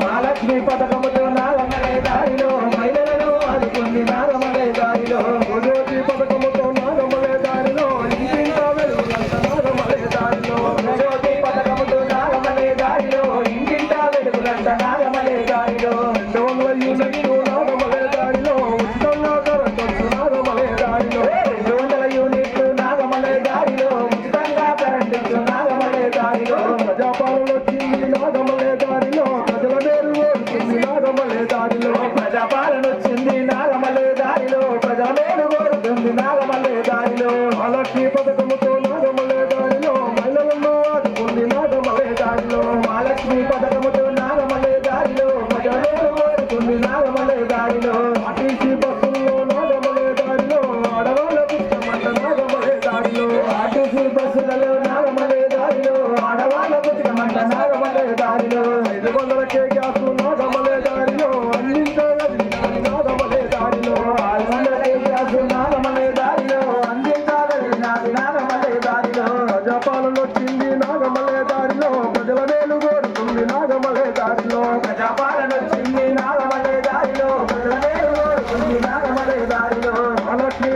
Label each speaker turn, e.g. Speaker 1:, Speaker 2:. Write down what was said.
Speaker 1: మహాలక్ష్మి పథకముతో నాగమలే దారిలో మహిళలను ఆదుకుంది నాగమలే దారిలో భోజోతి పథకముతో నాగమలే దారిలో ఇంటింటా వెలుగులంత నాగమలే దారిలో భోజోతి పథకముతో నాగమలే దారిలో ఇంటింటా వెలుగులంత నాగమలే దారిలో రెండు వందల మేలు కోరుతుంది నాగమలే దారిలో మహాలక్ష్మి పథకముతో నాగమలే దారిలో మహిళలను ఆదుకుంది నాగమలే దారిలో మహాలక్ష్మి పథకముతో నాగమలే దారిలో ప్రజల మేలు కోరుతుంది నాగమలే దారిలో ఆర్టీసీ బస్సుల్లో నాగమలే దారిలో ఆడవాళ్ళకు ఇష్టమంట నాగమలే దారిలో ఆర్టీసీ బస్సులలో నాగమలే దారిలో ఆడవాళ్ళకు ఇష్టమంట నాగమలే దారిలో ఐదు వందల గ్యాస్